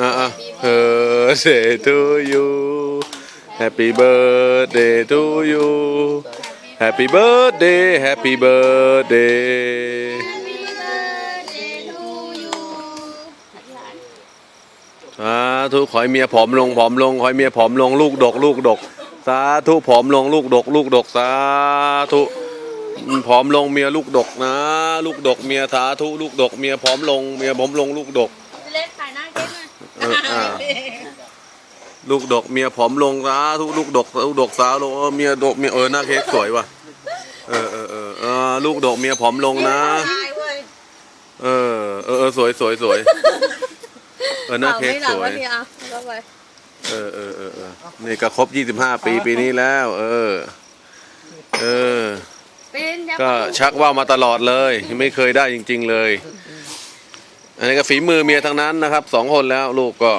อะอะ birthday to you Happy birthday to you Happy birthday Happy birthday สาธุขอให้เมียผอมลงผอมลงขอให้เมียผอมลงลูกดก ลูกดก สาธุผอมลงลูกดก ลูกดกสาธุผอมลงเมียลูกดกนะ ลูกดกเมียสาธุลูกดกเมียผอมลงเมียผอมลงลูกดก อยเอออ่าลูกดกเมียผอมลงสาธุลูกดกลูกดกสาลงเออเมียดกเมียเออหน้าเค้กสวยว่ะเออเออเออเออลูกดกเมียผอมลงนะ ตายเว้ยเออเออเออสวยสวยสวยเออหน้าเค้กสวยไม่หลับแล้วไปเออเออเออเออนี่ก็ครบ25ปีปีนี้แล้ว เออ เออปีนเดี๋ยวก็ชักว่าวมาตลอดเลย ไม่เคยได้จริง ๆ เลย อันนี้ก็ฝีมือเมียทั้งนั้นนะครับสองคนแล้วลูกก็